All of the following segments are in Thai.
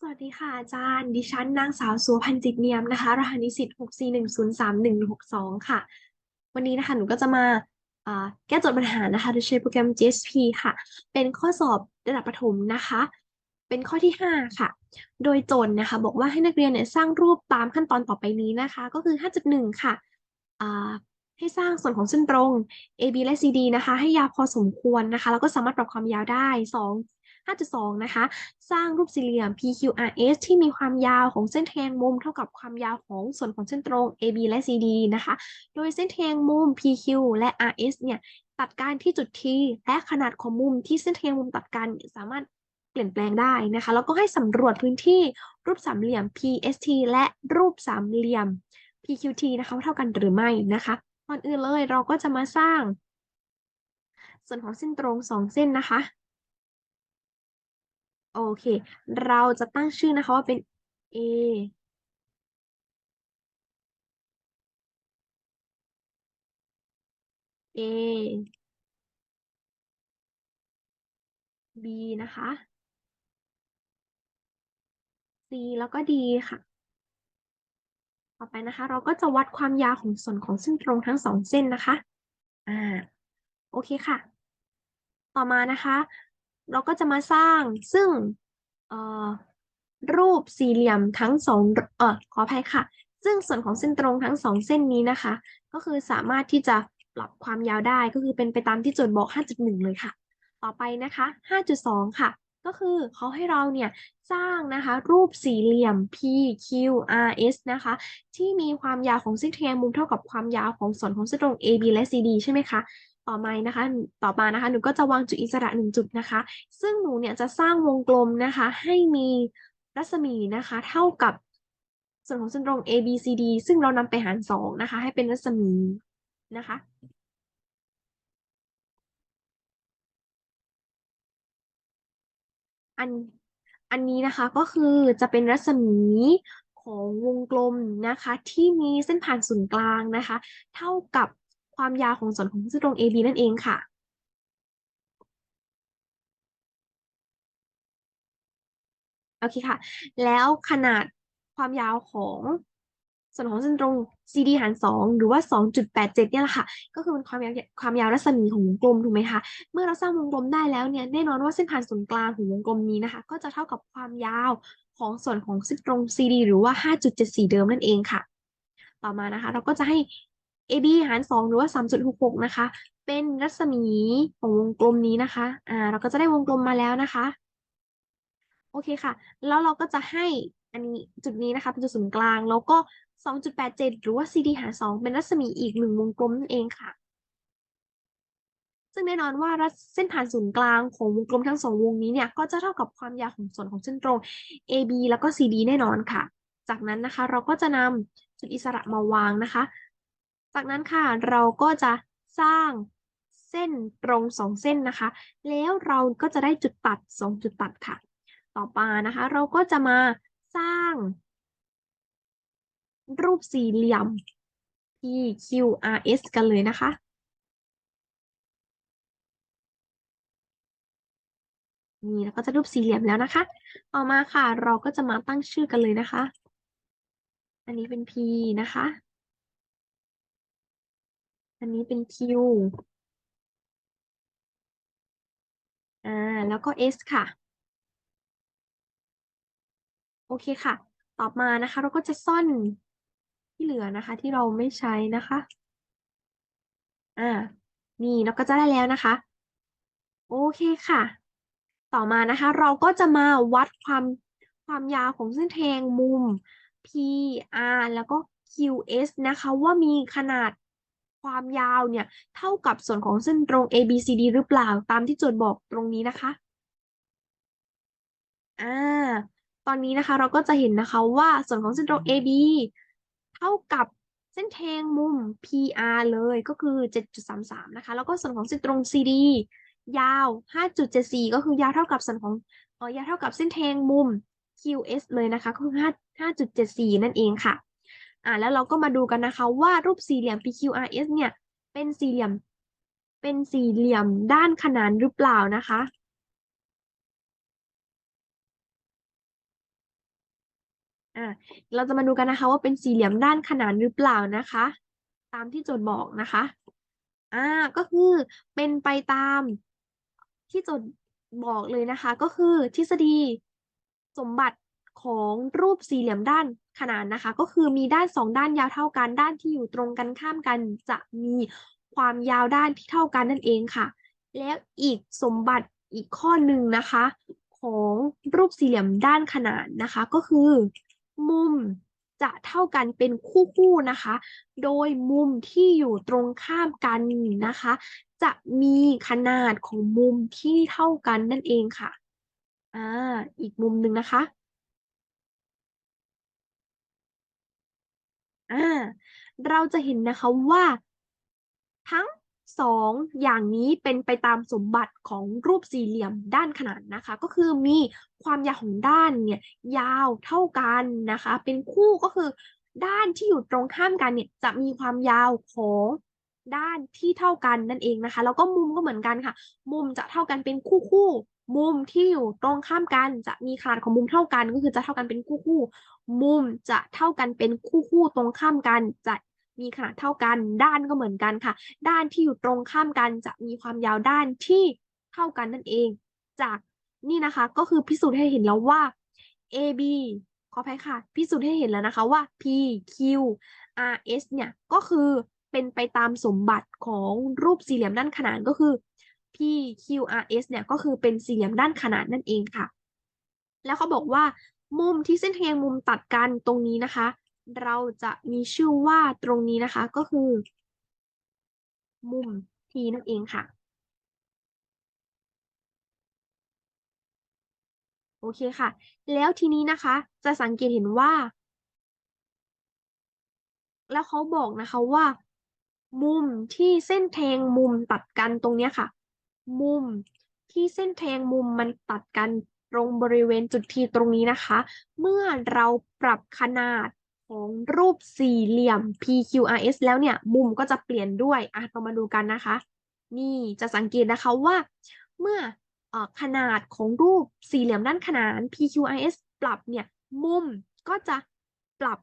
สวัสดีค่ะอาจารย์ ดิฉันนางสาวสุวพันจิตเนียมนะคะรหัสนิสิต641031162ค่ะ วันนี้นะคะหนูก็จะมาแก้โจทย์ปัญหานะคะโดยใช้โปรแกรม GSP ค่ะ เป็นข้อสอบระดับประถมนะคะ เป็นข้อที่ 5 ค่ะ โดยโจทย์นะคะ บอกว่าให้นักเรียนเนี่ยสร้างรูปตามขั้นตอนต่อไปนี้นะคะ ก็คือ 5.1 ค่ะอ่าให้สร้างส่วนของเส้นตรง AB และ CD นะคะ ให้ยาวพอสมควรนะคะ แล้วก็สามารถปรับความยาวได้ 2 5.2 นะคะ สร้างรูปสี่เหลี่ยม PQRS ที่มีความยาวของเส้นแทงมุมเท่ากับความยาวของส่วนของเส้นตรง AB และ CD นะคะ โดยเส้นแทงมุม PQ และ RS เนี่ยตัดกันที่จุด T และขนาดของมุมที่เส้นแทงมุมตัดกันสามารถเปลี่ยนแปลงได้นะคะ แล้วก็ให้สำรวจพื้นที่รูปสามเหลี่ยม PST และรูปสามเหลี่ยม PQT นะคะว่าเท่ากันหรือไม่นะคะก่อนอื่นเลยเราก็จะมาสร้าง ส่วนของเส้นตรงสองเส้นนะคะ โอเค เราจะตั้งชื่อนะคะว่าเป็น A A B นะคะ C แล้วก็ D ค่ะ ต่อไปนะคะ เราก็จะวัดความยาวของส่วนของเส้นตรงทั้งสองเส้นนะคะ อ่า โอเคค่ะ ต่อมานะคะ เราก็จะมาสร้างซึ่งรูปสี่เหลี่ยมทั้งสองเออขออภัยค่ะ ซึ่งส่วนของเส้นตรงทั้งสองเส้นนี้นะคะ ก็คือสามารถที่จะปรับความยาวได้ก็คือเป็นไปตามที่โจทย์บอก 5.1 เลยค่ะ ต่อไปนะคะ 5.2 ค่ะ ก็คือเขาให้เราเนี่ยสร้างนะคะรูปสี่เหลี่ยม PQRS นะคะ ที่มีความยาวของเส้นแทงมุมเท่ากับความยาวของส่วนของเส้นตรง AB และ CD ใช่ไหมคะ ต่อมานะคะ ต่อมานะคะ หนูก็จะวางจุดอิสระหนึ่งจุดนะคะ ซึ่งหนูเนี่ยจะสร้างวงกลมนะคะ ให้มีรัศมีนะคะ เท่ากับส่วนของเส้นตรง ABCD ซึ่งเรานำไปหารสองนะคะ ให้เป็นรัศมีนะคะอันอันนี้นะคะก็คือจะเป็นรัศมีของวงกลมนะคะ ที่มีเส้นผ่านศูนย์กลางนะคะ เท่ากับ ความยาวของส่วนของเส้นตรง AB นั่นเองค่ะโอเคค่ะ แล้วขนาดความยาวของส่วนของเส้นตรง CD หารสองหรือว่า 2.87 เนี่ยแหละค่ะ ก็คือเป็นความยาวความยาวรัศมีของวงกลมถูกไหมคะ เมื่อเราสร้างวงกลมได้แล้วเนี่ย แน่นอนว่าเส้นผ่านศูนย์กลางของวงกลมนี้นะคะ ก็จะเท่ากับความยาวของส่วนของเส้นตรง CD หรือว่า 5.74 เดิมนั่นเองค่ะ ต่อมานะคะ เราก็จะให้ AB หารสองหรือว่า 3.66 นะคะ เป็นรัศมีของวงกลมนี้นะคะ อ่า เราก็จะได้วงกลมมาแล้วนะคะ โอเคค่ะ แล้วเราก็จะให้อันนี้จุดนี้นะคะเป็นจุดศูนย์กลาง แล้วก็ 2.87 หรือว่า CD หารสองเป็นรัศมีอีกหนึ่งวงกลมนั่นเองค่ะ ซึ่งแน่นอนว่ารัศเส้นผ่านศูนย์กลางของวงกลมทั้งสองวงนี้เนี่ย ก็จะเท่ากับความยาวของส่วนของเส้นตรง AB แล้วก็ CD แน่นอนค่ะ จากนั้นนะคะ เราก็จะนำจุดอิสระมาวางนะคะ จากนั้นค่ะเราก็จะสร้างเส้นตรงสองเส้นนะคะ แล้วเราก็จะได้จุดตัดสองจุดตัดค่ะ ต่อมานะคะ เราก็จะมาสร้าง รูปสี่เหลี่ยม PQRS กันเลยนะคะนี่แล้วก็จะรูปสี่เหลี่ยมแล้วนะคะ ต่อมาค่ะ เราก็จะมาตั้งชื่อกันเลยนะคะ อันนี้เป็น P นะคะ อันนี้เป็น Q อ่า แล้วก็ S ค่ะ โอเคค่ะ ต่อมานะคะ เราก็จะซ่อนที่เหลือนะคะ ที่เราไม่ใช้นะคะ อ่า นี่เราก็จะได้แล้วนะคะ โอเคค่ะ ต่อมานะคะ เราก็จะมาวัดความความยาวของเส้นแทงมุม PR แล้วก็ QS นะคะ ว่ามีขนาด ความยาวเนี่ยเท่ากับส่วนของเส้นตรง ABCD หรือเปล่าตามที่โจทย์บอกตรงนี้นะคะอ่าตอนนี้นะคะเราก็จะเห็นนะคะว่าส่วนของเส้นตรง AB เท่ากับเส้นแทงมุม PR เลยก็คือ 7.33 นะคะ แล้วก็ส่วนของเส้นตรง CD ยาว 5.74 ก็คือยาวเท่ากับส่วนของเออยาวเท่ากับเส้นแทงมุม QS เลยนะคะก็คือ5 5.74 นั่นเองค่ะ อ่าแล้วเราก็มาดูกันนะคะว่ารูปสี่เหลี่ยม PQRS เนี่ยเป็นสี่เหลี่ยม เป็นสี่เหลี่ยมด้านขนานหรือเปล่านะคะอะเราจะมาดูกันนะคะว่าเป็นสี่เหลี่ยมด้านขนานหรือเปล่านะคะ ตามที่โจทย์บอกนะคะอ่าก็คือเป็นไปตามที่โจทย์บอกเลยนะคะ ก็คือทฤษฎีสมบัติของรูปสี่เหลี่ยมด้าน ขนานนะคะ ก็คือมีด้านสองด้านยาวเท่ากันด้านที่อยู่ตรงกันข้ามกันจะมีความยาวด้านที่เท่ากันนั่นเองค่ะ แล้วอีกสมบัติอีกข้อหนึ่งนะคะ ของรูปสี่เหลี่ยมด้านขนานนะคะ ก็คือ มุมจะเท่ากันเป็นคู่คู่นะคะ โดยมุมที่อยู่ตรงข้ามกันนะคะ จะมีขนาดของมุมที่เท่ากันนั่นเองค่ะ อ่า อีกมุมหนึ่งนะคะ อ่าเราจะเห็นนะคะว่า ทั้งสองอย่างนี้เป็นไปตามสมบัติของรูปสี่เหลี่ยมด้านขนานนะคะ ก็คือมีความยาวของด้านเนี่ยยาวเท่ากันนะคะ เป็นคู่ก็คือ ด้านที่อยู่ตรงข้ามกันเนี่ยจะมีความยาวของด้านที่เท่ากันนั่นเองนะคะ แล้วก็มุมก็เหมือนกันค่ะ มุมจะเท่ากันเป็นคู่คู่ มุมที่อยู่ตรงข้ามกันจะมีขนาดของมุมเท่ากัน ก็คือจะเท่ากันเป็นคู่คู่มุมจะเท่ากันเป็นคู่คู่ตรงข้ามกัน จะมีขนาดเท่ากัน ด้านก็เหมือนกันค่ะ ด้านที่อยู่ตรงข้ามกัน จะมีความยาวด้านที่เท่ากันนั่นเอง จากนี่นะคะก็คือพิสูจน์ให้เห็นแล้วว่า AB ขออภัยค่ะ พิสูจน์ให้เห็นแล้วนะคะว่า P Q R S เนี่ยก็คือเป็นไปตามสมบัติของรูปสี่เหลี่ยมด้านขนานก็คือ P Q R S เนี่ยก็คือเป็นสี่เหลี่ยมด้านขนานนั่นเองค่ะ แล้วเขาบอกว่า มุมที่เส้นแทงมุมตัดกันตรงนี้นะคะ เราจะมีชื่อว่าตรงนี้นะคะก็คือ มุม T นั่นเองค่ะ โอเคค่ะ แล้วทีนี้นะคะ จะสังเกตเห็นว่า แล้วเขาบอกนะคะว่ามุมที่เส้นแทงมุมตัดกันตรงนี้ค่ะ มุมที่เส้นแทงมุมมันตัดกันตรงบริเวณจุดทีตรงนี้นะคะ เมื่อเราปรับขนาดของรูปสี่เหลี่ยม PQRS แล้วเนี่ย มุมก็จะเปลี่ยนด้วยอะเรามาดูกันนะคะ นี่จะสังเกตนะคะว่า เมื่ออขนาดของรูปสี่เหลี่ยมด้านขนาน PQRS ปรับเนี่ย มุมก็จะปรับ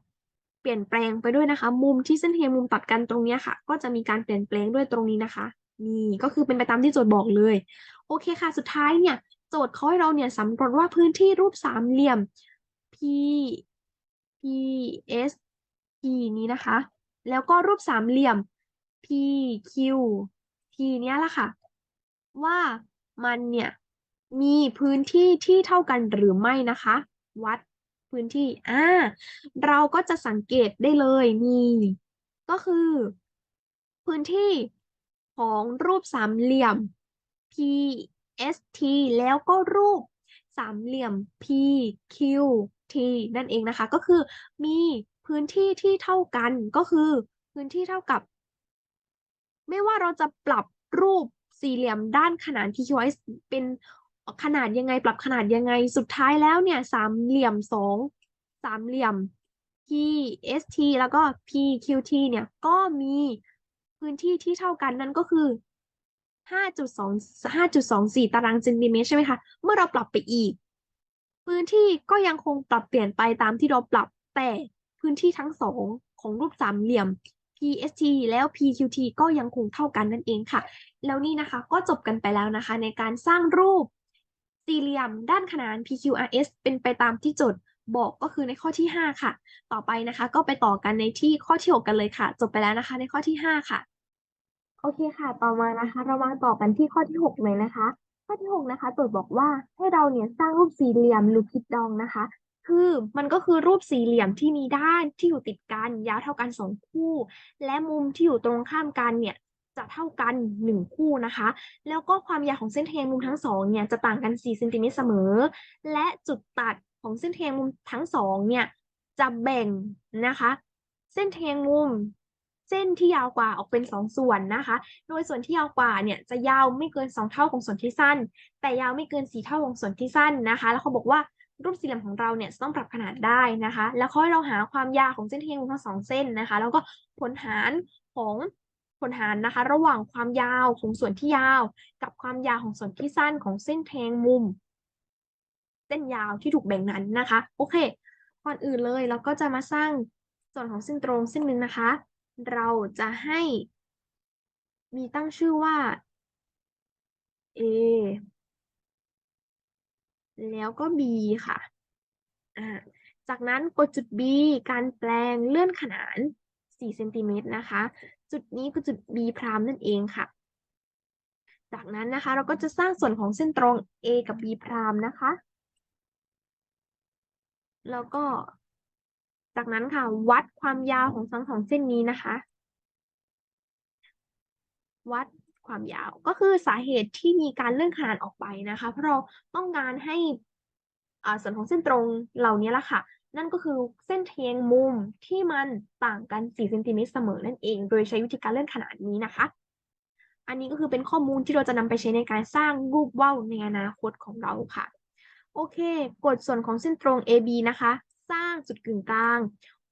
เปลี่ยนแปลงไปด้วยนะคะ มุมที่เส้นเทียมมุมตัดกันตรงนี้ค่ะ ก็จะมีการเปลี่ยนแปลงด้วยตรงนี้นะคะ นี่ก็คือเป็นไปตามที่โจทย์บอกเลย โอเคค่ะ สุดท้ายเนี่ย โจทย์เขาให้เราเนี่ยสำรวจว่าพื้นที่รูปสามเหลี่ยม P P S P นี้นะคะ แล้วก็รูปสามเหลี่ยม P Q T เนี้ยละค่ะ ว่ามันเนี่ยมีพื้นที่ที่เท่ากันหรือไม่นะคะ วัดพื้นที่อ่าเราก็จะสังเกตได้เลยนี่ก็คือ พื้นที่ ของรูปสามเหลี่ยม PST แล้วก็รูปสามเหลี่ยม PQT นั่นเองนะคะ ก็คือมีพื้นที่ที่เท่ากันก็คือพื้นที่เท่ากับ ไม่ว่าเราจะปรับรูปสี่เหลี่ยมด้านขนาน PQS เป็นขนาดยังไงปรับขนาดยังไงสุดท้ายแล้วเนี่ยสามเหลี่ยมสองสามเหลี่ยม PST แล้วก็ PQT เนี่ยก็มี พื้นที่ที่เท่ากันนั่นก็คือ 5.2 5.24 ตารางเซนติเมตรใช่ไหมคะ เมื่อเราปรับไปอีก พื้นที่ก็ยังคงปรับเปลี่ยนไปตามที่เราปรับแต่พื้นที่ทั้งสองของรูปสามเหลี่ยม PST แล้ว PQT ก็ยังคงเท่ากันนั่นเองค่ะ แล้วนี่นะคะก็จบกันไปแล้วนะคะ ในการสร้างรูปสี่เหลี่ยมด้านขนาน PQRS เป็นไปตามที่โจทย์บอกก็คือในข้อที่ 5 ค่ะ ต่อไปนะคะ ก็ไปต่อกันในที่ข้อที่ 6 กันเลยค่ะ จบไปแล้วนะคะในข้อที่ 5 ค่ะ โอเคค่ะ ต่อมานะคะ เรามาต่อกันที่ข้อที่ 6 เลยนะคะ ข้อที่ 6 นะคะโจทย์บอกว่าให้เราเนี่ยสร้างรูปสี่เหลี่ยมลูคิดดองนะคะ คือมันก็คือรูปสี่เหลี่ยมที่มีด้านที่อยู่ติดกันยาวเท่ากันสองคู่ และมุมที่อยู่ตรงข้ามกันเนี่ยจะเท่ากันหนึ่งคู่นะคะ แล้วก็ความยาวของเส้นแทงมุมทั้งสองเนี่ยจะต่างกัน4เซนติเมตรเสมอ และจุดตัดของเส้นแทงมุมทั้งสองเนี่ยจะแบ่งนะคะ เส้นแทงมุม เส้นที่ยาวกว่าออกเป็นสองส่วนนะคะ โดยส่วนที่ยาวกว่าเนี่ยจะยาวไม่เกินสองเท่าของส่วนที่สั้น แต่ยาวไม่เกินสี่เท่าของส่วนที่สั้นนะคะ แล้วเขาบอกว่ารูปสี่เหลี่ยมของเราเนี่ยต้องปรับขนาดได้นะคะ แล้วเขาให้เราหาความยาวของเส้นแทงมุมทั้งสองเส้นนะคะ แล้วก็ผลหารของผลหารนะคะ ระหว่างความยาวของส่วนที่ยาว กับความยาวของส่วนที่สั้นของเส้นแทงมุม เส้นยาวที่ถูกแบ่งนั้นนะคะ โอเค ก่อนอื่นเลยเราก็จะมาสร้างส่วนของเส้นตรงเส้นหนึ่งนะคะ เราจะให้มีตั้งชื่อว่า A แล้วก็ B ค่ะอ่าจากนั้นกดจุด B การแปลงเลื่อนขนาน 4 เซนติเมตรนะคะ จุดนี้คือจุด B พรามนั่นเองค่ะ จากนั้นนะคะเราก็จะสร้างส่วนของเส้นตรง A กับ B พรามนะคะ แล้วก็ จากนั้นค่ะ วัดความยาวของทั้งสองเส้นนี้นะคะ วัดความยาวก็คือสาเหตุที่มีการเลื่อนขนานออกไปนะคะ เพราะเราต้องการให้ส่วนของเส้นตรงเหล่านี้ละค่ะ นั่นก็คือเส้นเทียงมุมที่มันต่างกัน 4 เซนติเมตรเสมอนั่นเอง โดยใช้วิธีการเลื่อนขนาดนี้นะคะ อันนี้ก็คือเป็นข้อมูลที่เราจะนำไปใช้ในการสร้างรูปว่าวในอนาคตของเราค่ะ โอเคกดส่วนของเส้นตรง AB นะคะ สร้างจุดกึ่งกลาง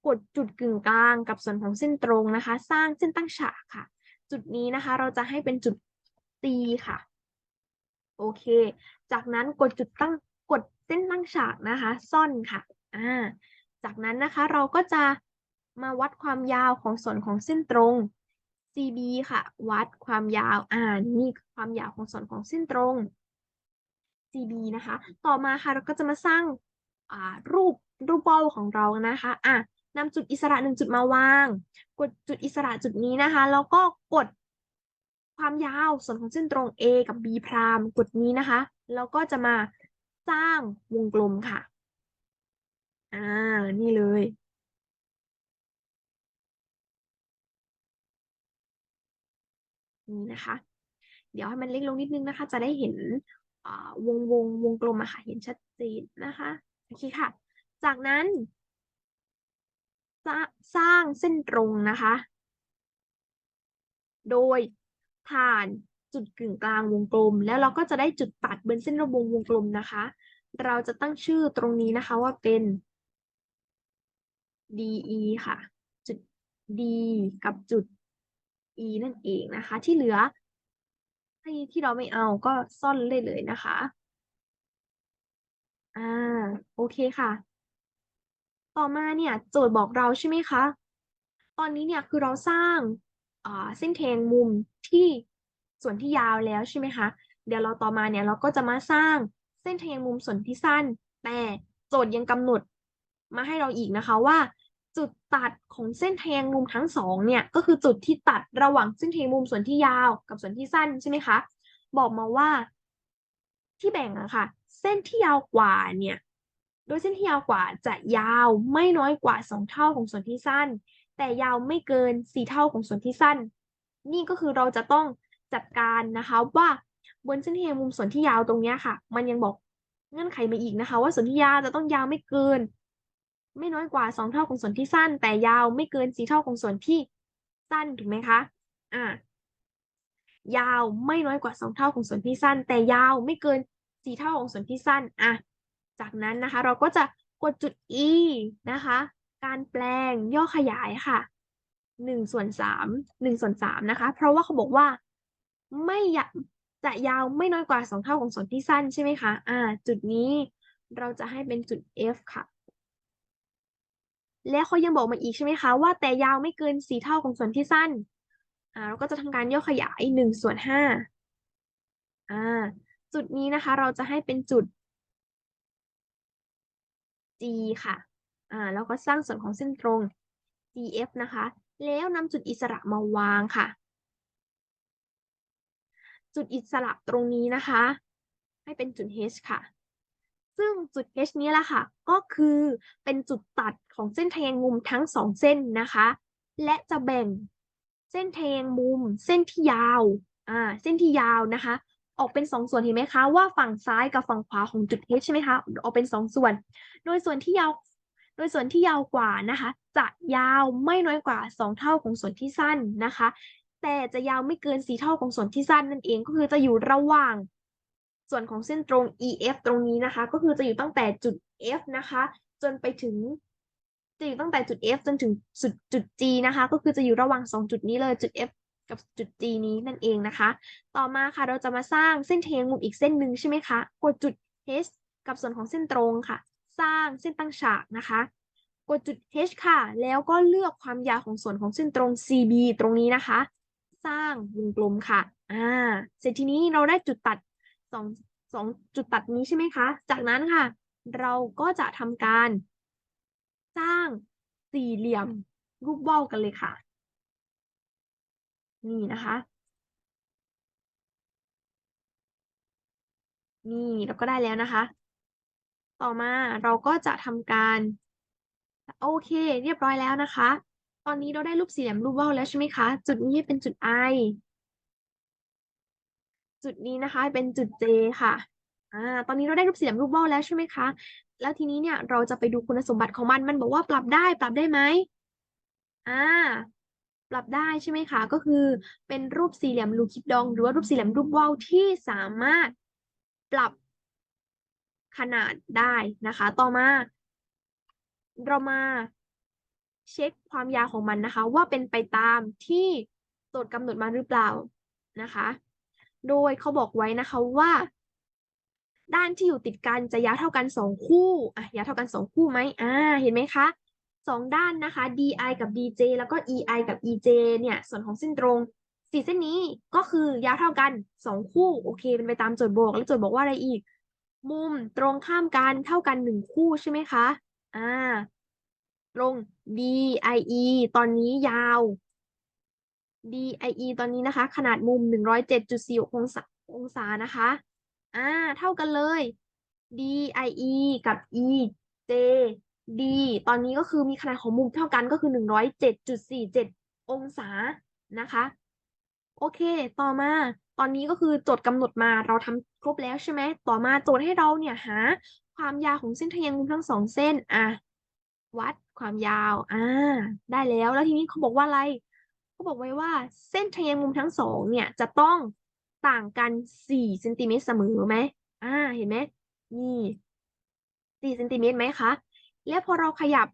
กดจุดกึ่งกลางกับส่วนของเส้นตรงนะคะ สร้างเส้นตั้งฉากค่ะ จุดนี้นะคะเราจะให้เป็นจุด C ค่ะ โอเค จากนั้นกดจุดตั้งกดเส้นตั้งฉากนะคะ ซ่อนค่ะอ่าจากนั้นนะคะเราก็จะมาวัดความยาวของส่วนของเส้นตรง CB ค่ะ วัดความยาวอ่านี่ความยาวของส่วนของเส้นตรง CB นะคะ ต่อมาค่ะเราก็จะมาสร้างรูป รูปบอลของเรานะคะอะนำจุดอิสระหนึ่งจุดมาวาง กดจุดอิสระจุดนี้นะคะ แล้วก็กดความยาวส่วนของเส้นตรง A กับ B พรามกดนี้นะคะ แล้วก็จะมาสร้างวงกลมค่ะ อ่า นี่เลย นี่นะคะ เดี๋ยวให้มันเล็กลงนิดนึงนะคะ จะได้เห็นวงวงวงกลมอะค่ะ เห็นชัดเจนนะคะ โอเคค่ะ จากนั้นสร้างเส้นตรงนะคะ โดยผ่านจุดกึ่งกลางวงกลม แล้วเราก็จะได้จุดตัดบนเส้นระวงวงกลมนะคะ เราจะตั้งชื่อตรงนี้นะคะว่าเป็น DE ค่ะ จุด D กับจุด E นั่นเองนะคะ ที่เหลือที่ที่เราไม่เอาก็ซ่อนเลยเลยนะคะ อ่า โอเคค่ะ ต่อมาเนี่ยโจทย์บอกเราใช่ไหมคะ ตอนนี้เนี่ยคือเราสร้างเส้นแทงมุมที่ส่วนที่ยาวแล้วใช่ไหมคะ เดี๋ยวเราต่อมาเนี่ยเราก็จะมาสร้างเส้นแทงมุมส่วนที่สั้น แต่โจทย์ยังกำหนดมาให้เราอีกนะคะว่า จุดตัดของเส้นแทงมุมทั้งสองเนี่ยก็คือจุดที่ตัดระหว่างเส้นแทงมุมส่วนที่ยาวกับส่วนที่สั้นใช่ไหมคะ บอกมาว่าที่แบ่งอะค่ะ เส้นที่ยาวกว่าเนี่ย โดยเส้นที่ยาวกว่าจะยาวไม่น้อยกว่าสองเท่าของส่วนที่สั้น แต่ยาวไม่เกินสี่เท่าของส่วนที่สั้น นี่ก็คือเราจะต้องจัดการนะคะว่าบนเส้นเทียงมุมส่วนที่ยาวตรงนี้ค่ะ มันยังบอกเงื่อนไขมาอีกนะคะ ว่าส่วนที่ยาวจะต้องยาวไม่เกิน ไม่น้อยกว่าสองเท่าของส่วนที่สั้น แต่ยาวไม่เกินสี่เท่าของส่วนที่สั้นถูกไหมคะอ่ายาวไม่น้อยกว่าสองเท่าของส่วนที่สั้น แต่ยาวไม่เกินสี่เท่าของส่วนที่สั้นอะ จากนั้นนะคะ เราก็จะกดจุด e นะคะ การแปลงย่อขยายค่ะหนึ่งส่วนสามหนึ่งส่วนสามนะคะ เพราะว่าเขาบอกว่าไม่ยจะยาวไม่น้อยกว่าสองเท่าของส่วนที่สั้นใช่ไหมคะ อ่า จุดนี้เราจะให้เป็นจุด F ค่ะ และเขายังบอกมาอีกใช่ไหมคะ ว่าแต่ยาวไม่เกินสี่เท่าของส่วนที่สั้น อ่า เราก็จะทำการย่อขยายหนึ่งส่วนห้าอ่า จุดนี้นะคะ เราจะให้เป็นจุด G ค่ะ อ่า แล้วก็สร้างส่วนของเส้นตรง GF นะคะ แล้วนำจุดอิสระมาวางค่ะ จุดอิสระตรงนี้นะคะ ให้เป็นจุด H ค่ะ ซึ่งจุด H นี้แหละค่ะ ก็คือเป็นจุดตัดของเส้นแทงมุมทั้งสองเส้นนะคะ และจะแบ่งเส้นแทงมุม เส้นที่ยาว อ่า เส้นที่ยาวนะคะ ออกเป็นสองส่วนเห็นไหมคะว่าฝั่งซ้ายกับฝั่งขวาของจุด H ใช่ไหมคะออกเป็นสองส่วน โดยส่วนที่ยาวโดยส่วนที่ยาวกว่านะคะ จะยาวไม่น้อยกว่าสองเท่าของส่วนที่สั้นนะคะ แต่จะยาวไม่เกินสีเท่าของส่วนที่สั้นนั่นเองก็คือจะอยู่ระหว่าง ส่วนของเส้นตรง EF ตรงนี้นะคะ ก็คือจะอยู่ตั้งแต่จุด F นะคะ จนไปถึงจะอยู่ตั้งแต่จุด F จนถึงสุดจุด G นะคะ ก็คือจะอยู่ระหว่างสองจุดนี้เลยจุด F กับจุด G นี้นั่นเองนะคะ ต่อมาค่ะเราจะมาสร้างเส้นเทงมุมอีกเส้นหนึ่งใช่ไหมคะกดจุด H กับส่วนของเส้นตรงค่ะ สร้างเส้นตั้งฉากนะคะ กดจุด H ค่ะ แล้วก็เลือกความยาวของส่วนของเส้นตรง CB ตรงนี้นะคะ สร้างวงกลมค่ะอ่าเสร็จทีนี้เราได้จุดตัดสองสองจุดตัดนี้ใช่ไหมคะ จากนั้นค่ะ เราก็จะทำการ สร้างสี่เหลี่ยมรูปว่าวกันเลยค่ะ นี่นะคะ นี่เราก็ได้แล้วนะคะ ต่อมาเราก็จะทำการ โอเค เรียบร้อยแล้วนะคะ ตอนนี้เราได้รูปสี่เหลี่ยมรูปว่าวแล้วใช่ไหมคะ จุดนี้เป็นจุด I จุดนี้นะคะเป็นจุด J ค่ะอ่าตอนนี้เราได้รูปสี่เหลี่ยมรูปว่าวแล้วใช่ไหมคะ แล้วทีนี้เนี่ยเราจะไปดูคุณสมบัติของมัน มันบอกว่าปรับได้ ปรับได้ไหมอ่า ปรับได้ใช่ไหมคะ ก็คือเป็นรูปสี่เหลี่ยมลูคิดดอง หรือว่ารูปสี่เหลี่ยมรูปว่าวที่สามารถปรับขนาดได้นะคะ ต่อมาเรามาเช็คความยาวของมันนะคะ ว่าเป็นไปตามที่โจทย์กำหนดมาหรือเปล่านะคะ โดยเขาบอกไว้นะคะว่า ด้านที่อยู่ติดกันจะยาวเท่ากันสองคู่อะยาวเท่ากันสองคู่ไหมอ่าเห็นไหมคะ สองด้านนะคะ DI กับ DJ แล้วก็ EI กับ EJ เนี่ย ส่วนของเส้นตรงสี่เส้นนี้ก็คือยาวเท่ากันสองคู่ โอเคเป็นไปตามโจทย์บอกแล้วโจทย์บอกว่าอะไรอีก มุมตรงข้ามกันเท่ากันหนึ่งคู่ใช่ไหมคะอ่าตรง DIE ตอนนี้ยาว DIE ตอนนี้นะคะ ขนาดมุม 107.46องศาองศานะคะอ่าเท่ากันเลย DIE กับ EJ D ตอนนี้ก็คือมีขนาดของมุมเท่ากันก็คือ 107.47 องศานะคะ โอเค ต่อมา ตอนนี้ก็คือโจทย์กำหนดมาเราทำครบแล้วใช่ไหม ต่อมาโจทย์ให้เราเนี่ยหาความยาวของเส้นทแยงมุมทั้งสองเส้น อะ วัดความยาว อ่า ได้แล้ว แล้วทีนี้เขาบอกว่าอะไร เขาบอกไว้ว่าเส้นทแยงมุมทั้งสองเนี่ยจะต้องต่างกันสี่เซนติเมตรเสมอไหมอ่า เห็นไหมนี่สี่เซนติเมตรไหมคะ แล้วพอเราขยับ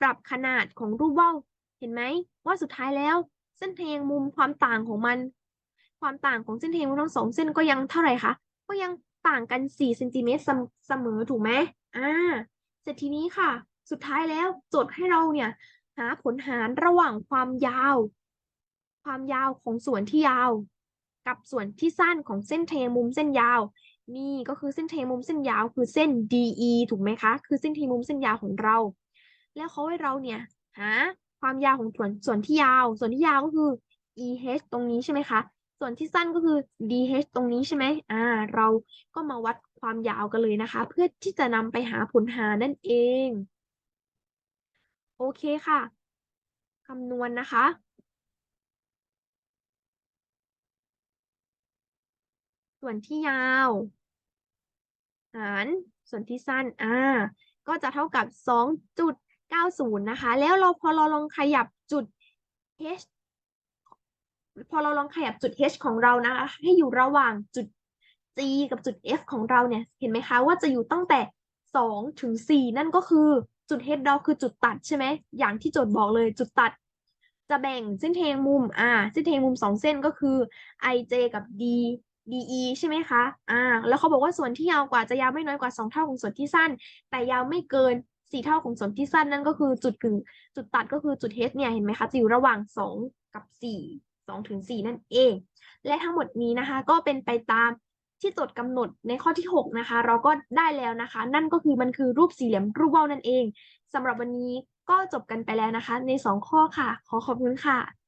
ปรับขนาดของรูปว่าวเห็นไหมว่าสุดท้ายแล้ว เส้นทแยงมุมความต่างของมัน ความต่างของเส้นทแยงมุมทั้งสองเส้นก็ยังเท่าไหร่คะก็ยังต่างกันสี่เซนติเมตรเสมอถูกไหมอ่าเสร็จทีนี้ค่ะ สุดท้ายแล้วโจทย์ให้เราเนี่ยหาผลหารระหว่างความยาว ความยาวของส่วนที่ยาว กับส่วนที่สั้นของเส้นทแยงมุมเส้นยาว นี่ก็คือเส้นทแยงมุมเส้นยาวคือเส้น DE ถูกไหมคะ คือเส้นทแยงมุมเส้นยาวของเรา แล้วเขาให้เราเนี่ยหาความยาวของส่วนส่วนที่ยาว ส่วนที่ยาวก็คือ EH ตรงนี้ใช่ไหมคะ ส่วนที่สั้นก็คือ DH ตรงนี้ใช่ไหมอ่า เราก็มาวัดความยาวกันเลยนะคะ เพื่อที่จะนำไปหาผลหารนั่นเอง โอเคค่ะคำนวณนะคะส่วนที่ยาว หารส่วนที่สั้นอ่าก็จะเท่ากับ 2.90 นะคะ แล้วเราพอเราลองขยับจุด h พอเราลองขยับจุด h ของเรานะคะ ให้อยู่ระหว่างจุด g กับจุด f ของเราเนี่ย เห็นไหมคะว่าจะอยู่ตั้งแต่ 2 ถึง 4 นั่นก็คือจุด head dot คือจุดตัดใช่ไหม อย่างที่โจทย์บอกเลยจุดตัด จะแบ่งเส้นเทงมุม อ่า เส้นเทงมุม 2 เส้นก็คือ ij กับ d DE ใช่ไหมคะ อ่า แล้วเขาบอกว่าส่วนที่ยาวกว่าจะยาวไม่น้อยกว่า 2 เท่าของส่วนที่สั้น แต่ยาวไม่เกิน 4 เท่าของส่วนที่สั้นนั่นก็คือจุดกึ่ง จุดตัดก็คือจุด H เนี่ย เห็นไหมคะจะอยู่ระหว่าง 2 กับ 4 2ถึง4นั่นเอง และทั้งหมดนี้นะคะก็เป็นไปตามที่โจทย์กำหนดในข้อที่ 6 นะคะ เราก็ได้แล้วนะคะ นั่นก็คือมันคือรูปสี่เหลี่ยมรูปว่าวนั่นเองสำหรับวันนี้ก็จบกันไปแล้วนะคะ ใน 2 ข้อค่ะ ขอขอบคุณค่ะ